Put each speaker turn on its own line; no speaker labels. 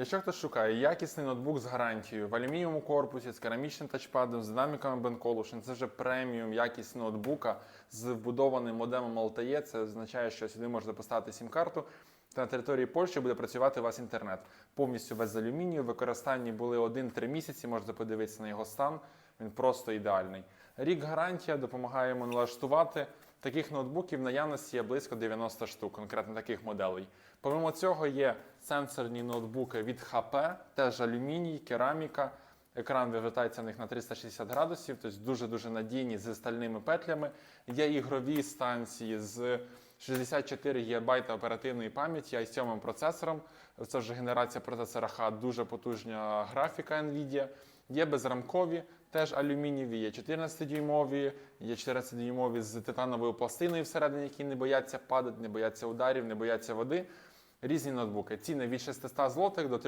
Якщо хтось шукає якісний ноутбук з гарантією в алюмінієвому корпусі, з керамічним тачпадом, з динаміками Band Olufsen, це вже преміум якість ноутбука з вбудованим модемом LTE. Це означає, що сюди можна поставити сім-карту. Та на території Польщі буде працювати у вас інтернет. Повністю без алюмінію. Використанні були 1-3 місяці, можете подивитися на його стан. Він просто ідеальний. Рік гарантія допомагаємо налаштувати. Таких ноутбуків в наявності є близько 90 штук, конкретно таких моделей. Помимо цього є сенсорні ноутбуки від HP, теж алюміній, кераміка. Екран вивертається в них на 360 градусів, тобто дуже-дуже надійні з стальними петлями. Є ігрові станції з 64 ГБ оперативної пам'яті, й 7 процесором. Це вже генерація процесора H, дуже потужна графіка NVIDIA. Є безрамкові, теж алюмінієві, є 14-дюймові, є 14-дюймові з титановою пластиною всередині, які не бояться падати, не бояться ударів, не бояться води. Різні ноутбуки. Ціни від 600 злотих до